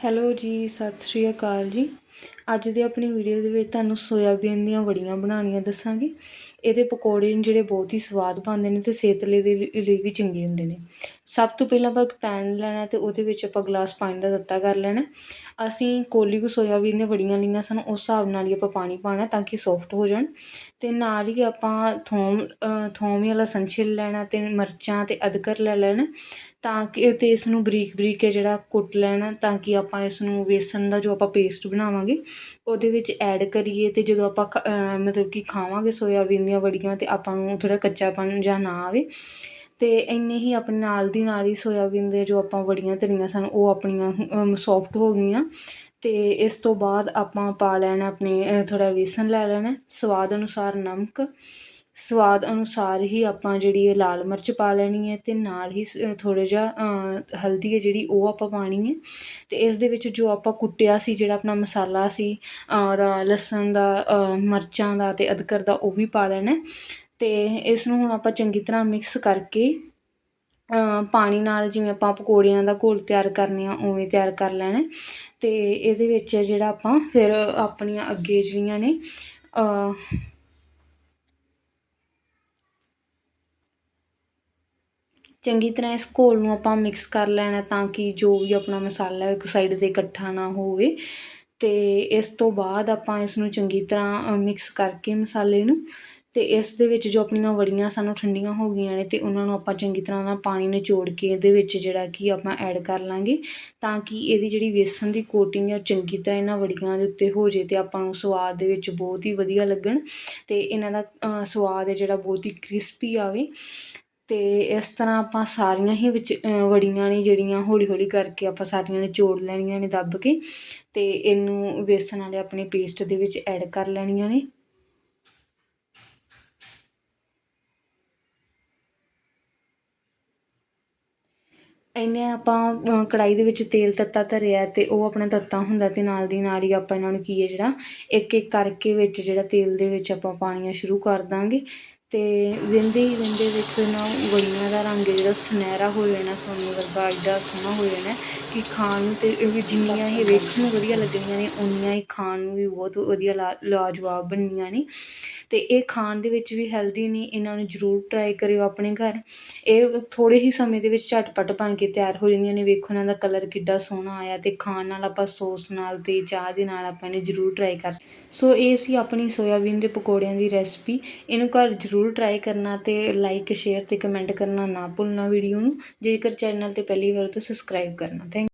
Hello ਜੀ, ਸਤਿ ਸ਼੍ਰੀ ਅਕਾਲ ਜੀ। ਅੱਜ ਦੀ ਆਪਣੀ ਵੀਡੀਓ ਦੇ ਵਿੱਚ ਤੁਹਾਨੂੰ ਸੋਇਆਬੀਨ ਦੀਆਂ ਵੜੀਆਂ ਬਣਾਉਣੀਆਂ ਦੱਸਾਂਗੀ। ਇਹਦੇ ਪਕੌੜੇ ਨੇ ਜਿਹੜੇ ਬਹੁਤ ਹੀ ਸਵਾਦ ਬਣਦੇ ਨੇ ਅਤੇ ਸਿਹਤ ਲਈ ਦੇ ਲਈ ਵੀ ਚੰਗੇ ਹੁੰਦੇ ਨੇ। ਸਭ ਤੋਂ ਪਹਿਲਾਂ ਆਪਾਂ ਇੱਕ ਪੈਨ ਲੈਣਾ ਅਤੇ ਉਹਦੇ ਵਿੱਚ ਆਪਾਂ ਗਲਾਸ ਪਾਣੀ ਦਾ ਦਿੱਤਾ ਕਰ ਲੈਣਾ। ਅਸੀਂ ਕੋਲੀ ਕੁ ਸੋਇਆਬੀਨ ਦੀਆਂ ਵੜੀਆਂ ਲਈਆਂ ਸਨ, ਉਸ ਹਿਸਾਬ ਨਾਲ ਹੀ ਆਪਾਂ ਪਾਣੀ ਪਾਉਣਾ ਤਾਂ ਕਿ ਸੌਫਟ ਹੋ ਜਾਣ। ਅਤੇ ਨਾਲ ਹੀ ਆਪਾਂ ਥੋਮ ਥੋਮ ਵਾਲਾ ਲਸਣ ਛਿੱਲ ਲੈਣਾ ਅਤੇ ਮਿਰਚਾਂ ਅਤੇ ਅਦਰਕ ਲੈ ਲੈਣਾ। ਤਾਂ ਕਿ ਅਤੇ ਇਸ ਨੂੰ ਬਰੀਕ ਬਰੀਕ ਹੈ ਜਿਹੜਾ ਕੁੱਟ ਲੈਣਾ ਤਾਂ ਕਿ ਆਪਾਂ ਇਸ ਨੂੰ ਵੇਸਣ ਦਾ ਜੋ ਆਪਾਂ ਪੇਸਟ ਬਣਾਵਾਂਗੇ, ਉਹਦੇ ਵਿੱਚ ਐਡ ਕਰੀਏ ਅਤੇ ਜਦੋਂ ਆਪਾਂ ਖ ਮਤਲਬ ਕਿ ਖਾਵਾਂਗੇ ਸੋਇਆਬੀਨ ਦੀਆਂ ਵੜੀਆਂ ਅਤੇ ਆਪਾਂ ਨੂੰ ਥੋੜ੍ਹਾ ਕੱਚਾਪਣ ਜਾਂ ਨਾ ਆਵੇ ਅਤੇ ਇੰਨੇ ਹੀ ਆਪਣੇ ਨਾਲ ਦੀ ਨਾਲ ਹੀ ਸੋਇਆਬੀਨ ਦੇ ਜੋ ਆਪਾਂ ਵੜੀਆਂ ਧਰੀਆਂ ਸਨ, ਉਹ ਆਪਣੀਆਂ ਸੋਫਟ ਹੋ ਗਈਆਂ ਅਤੇ ਇਸ ਤੋਂ ਬਾਅਦ ਆਪਾਂ ਪਾ ਲੈਣਾ ਆਪਣੇ ਥੋੜ੍ਹਾ ਵੇਸਣ ਲੈ ਲੈਣਾ, ਸਵਾਦ ਅਨੁਸਾਰ ਨਮਕ ਸਵਾਦ ਅਨੁਸਾਰ ਹੀ ਆਪਾਂ ਜਿਹੜੀ ਇਹ ਲਾਲ ਮਿਰਚ ਪਾ ਲੈਣੀ ਹੈ ਅਤੇ ਨਾਲ ਹੀ ਥੋੜ੍ਹਾ ਜਿਹਾ ਹਲਦੀ ਹੈ ਜਿਹੜੀ ਉਹ ਆਪਾਂ ਪਾਉਣੀ ਹੈ ਅਤੇ ਇਸ ਦੇ ਵਿੱਚ ਜੋ ਆਪਾਂ ਕੁੱਟਿਆ ਸੀ, ਜਿਹੜਾ ਆਪਣਾ ਮਸਾਲਾ ਸੀ ਉਹਦਾ ਲਸਣ ਦਾ ਮਿਰਚਾਂ ਦਾ ਅਤੇ ਅਦਰਕ ਦਾ ਉਹ ਵੀ ਪਾ ਲੈਣਾ ਅਤੇ ਇਸ ਨੂੰ ਹੁਣ ਆਪਾਂ ਚੰਗੀ ਤਰ੍ਹਾਂ ਮਿਕਸ ਕਰਕੇ ਪਾਣੀ ਨਾਲ ਜਿਵੇਂ ਆਪਾਂ ਪਕੌੜਿਆਂ ਦਾ ਘੋਲ ਤਿਆਰ ਕਰਨੇ ਆ, ਉਵੇਂ ਤਿਆਰ ਕਰ ਲੈਣਾ ਅਤੇ ਇਹਦੇ ਵਿੱਚ ਜਿਹੜਾ ਆਪਾਂ ਫਿਰ ਆਪਣੀਆਂ ਅੱਗੇ ਜਿਹੜੀਆਂ ਨੇ ਚੰਗੀ ਤਰ੍ਹਾਂ ਇਸ ਘੋਲ ਨੂੰ ਆਪਾਂ ਮਿਕਸ ਕਰ ਲੈਣਾ ਤਾਂ ਕਿ ਜੋ ਵੀ ਆਪਣਾ ਮਸਾਲਾ ਹੈ ਇੱਕ ਸਾਈਡ 'ਤੇ ਇਕੱਠਾ ਨਾ ਹੋਵੇ। ਅਤੇ ਇਸ ਤੋਂ ਬਾਅਦ ਆਪਾਂ ਇਸ ਨੂੰ ਚੰਗੀ ਤਰ੍ਹਾਂ ਮਿਕਸ ਕਰਕੇ ਮਸਾਲੇ ਨੂੰ ਅਤੇ ਇਸ ਦੇ ਵਿੱਚ ਜੋ ਆਪਣੀਆਂ ਵੜੀਆਂ ਸਾਨੂੰ ਠੰਡੀਆਂ ਹੋ ਗਈਆਂ ਨੇ ਅਤੇ ਉਹਨਾਂ ਨੂੰ ਆਪਾਂ ਚੰਗੀ ਤਰ੍ਹਾਂ ਨਾਲ ਪਾਣੀ ਨਿਚੋੜ ਕੇ ਇਹਦੇ ਵਿੱਚ ਜਿਹੜਾ ਕਿ ਆਪਾਂ ਐਡ ਕਰ ਲਾਂਗੇ ਤਾਂ ਕਿ ਇਹਦੀ ਜਿਹੜੀ ਵੇਸਣ ਦੀ ਕੋਟਿੰਗ ਹੈ ਉਹ ਚੰਗੀ ਤਰ੍ਹਾਂ ਇਹਨਾਂ ਵੜੀਆਂ ਦੇ ਉੱਤੇ ਹੋ ਜੇ ਅਤੇ ਆਪਾਂ ਨੂੰ ਸਵਾਦ ਦੇ ਵਿੱਚ ਬਹੁਤ ਹੀ ਵਧੀਆ ਲੱਗਣ ਅਤੇ ਇਹਨਾਂ ਦਾ ਸਵਾਦ ਹੈ ਜਿਹੜਾ ਬਹੁਤ ਹੀ ਕ੍ਰਿਸਪੀ ਆਵੇ। ਅਤੇ ਇਸ ਤਰ੍ਹਾਂ ਆਪਾਂ ਸਾਰੀਆਂ ਹੀ ਵਿੱਚ ਵੜੀਆਂ ਨੇ ਜਿਹੜੀਆਂ ਹੌਲੀ ਹੌਲੀ ਕਰਕੇ ਆਪਾਂ ਸਾਰੀਆਂ ਨੇ ਨਿਚੋੜ ਲੈਣੀਆਂ ਨੇ ਦੱਬ ਕੇ ਅਤੇ ਇਹਨੂੰ ਵੇਸਣ ਵਾਲੇ ਆਪਣੇ ਪੇਸਟ ਦੇ ਵਿੱਚ ਐਡ ਕਰ ਲੈਣੀਆਂ ਨੇ। ਇੰਨੇ ਆਪਾਂ ਕੜਾਈ ਦੇ ਵਿੱਚ ਤੇਲ ਤੱਤਾ ਧਰਿਆ ਅਤੇ ਉਹ ਆਪਣਾ ਤੱਤਾ ਹੁੰਦਾ ਅਤੇ ਨਾਲ ਦੀ ਨਾਲ ਹੀ ਆਪਾਂ ਇਹਨਾਂ ਨੂੰ ਕੀ ਹੈ ਜਿਹੜਾ ਇੱਕ ਇੱਕ ਕਰਕੇ ਵਿੱਚ ਜਿਹੜਾ ਤੇਲ ਦੇ ਵਿੱਚ ਆਪਾਂ ਪਾਣੀਆਂ ਸ਼ੁਰੂ ਕਰ ਦਾਂਗੇ ਅਤੇ ਵਹਿੰਦੇ ਹੀ ਵਹਿੰਦੇ ਵੇਖਣਾ ਨਾ ਵੜੀਆਂ ਦਾ ਰੰਗ ਜਿਹੜਾ ਸੁਨਹਿਰਾ ਹੋ ਜਾਣਾ ਸੋਨੇ ਵਰਗਾ ਐਡਾ ਸੋਹਣਾ ਹੋ ਜਾਣਾ ਕਿ ਖਾਣ ਨੂੰ ਅਤੇ ਜਿੰਨੀਆਂ ਇਹ ਵੇਖਣ ਨੂੰ ਵਧੀਆ ਲੱਗਣੀਆਂ ਨੇ, ਉਨੀਆਂ ਹੀ ਖਾਣ ਨੂੰ ਵੀ ਬਹੁਤ ਵਧੀਆ ਲਾ, ਲਾਜਵਾਬ ਬਣਨੀਆਂ ਨੇ। ਅਤੇ ਇਹ ਖਾਣ ਦੇ ਵਿੱਚ ਵੀ ਹੈਲਦੀ ਨੇ, ਇਹਨਾਂ ਨੂੰ ਜ਼ਰੂਰ ਟਰਾਈ ਕਰਿਓ ਆਪਣੇ ਘਰ। ਇਹ ਥੋੜ੍ਹੇ ਹੀ ਸਮੇਂ ਦੇ ਵਿੱਚ ਝਟਪਟ ਬਣ ਕੇ ਤਿਆਰ ਹੋ ਜਾਂਦੀਆਂ ਨੇ। ਵੇਖੋ ਇਹਨਾਂ ਦਾ ਕਲਰ ਕਿੱਡਾ ਸੋਹਣਾ ਆਇਆ ਅਤੇ ਖਾਣ ਨਾਲ ਆਪਾਂ ਸੌਸ ਨਾਲ ਅਤੇ ਚਾਹ ਦੇ ਨਾਲ ਆਪਾਂ ਇਹਨੂੰ ਜ਼ਰੂਰ ਟਰਾਈ ਕਰ ਸੋ ਇਹ ਸੀ ਆਪਣੀ ਸੋਇਆਬੀਨ ਦੇ ਪਕੌੜਿਆਂ ਦੀ ਰੈਸਪੀ ਇਹਨੂੰ ਘਰ ਜ਼ਰੂਰ ਟਰਾਈ ਕਰਨਾ ਅਤੇ ਲਾਈਕ ਸ਼ੇਅਰ ਅਤੇ ਕਮੈਂਟ ਕਰਨਾ ਨਾ ਭੁੱਲਣਾ ਵੀਡੀਓ ਨੂੰ। ਜੇਕਰ ਚੈਨਲ 'ਤੇ ਪਹਿਲੀ ਵਾਰ ਤਾਂ ਸਬਸਕ੍ਰਾਈਬ ਕਰਨਾ। ਥੈਂਕ